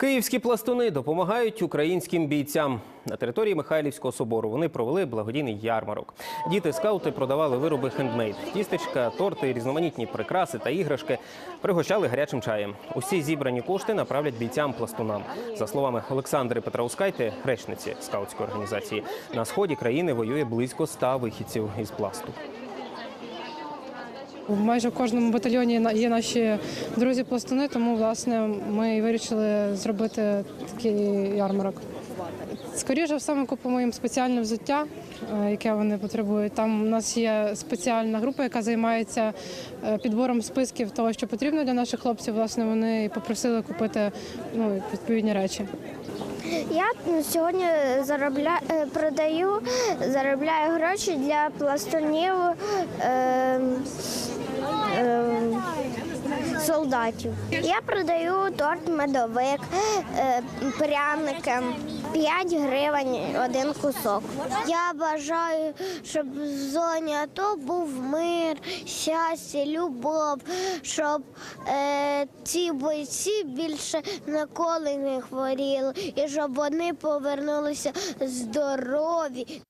Київські пластуни допомагають українським бійцям. На території Михайлівського собору вони провели благодійний ярмарок. Діти скаути продавали вироби хендмейд, тістечка, торти, різноманітні прикраси та іграшки. Пригощали гарячим чаєм. Усі зібрані кошти направлять бійцям пластунам. За словами Олександри Петраускайте, речниці скаутської організації, на сході країни воює близько ста вихідців із пласту. Майже в кожному батальйоні є наші друзі-пластуни, тому власне ми вирішили зробити такий ярмарок. Скоріше все, ми купимо їм спеціальне взуття, е, яке вони потребують. Там у нас є спеціальна група, яка займається е, підбором списків того, що потрібно для наших хлопців. Власне, вони попросили купити ну, відповідні речі. Я сьогодні заробля... е, продаю, заробляю гроші для пластунів. Е... солдатів. Я продаю торт медовик, е... пряники. 5 гривень один кусок. Я бажаю, щоб в зоні АТО був мир, щастя, любов, щоб е, ці бойці більше ніколи не хворіли і щоб вони повернулися здорові.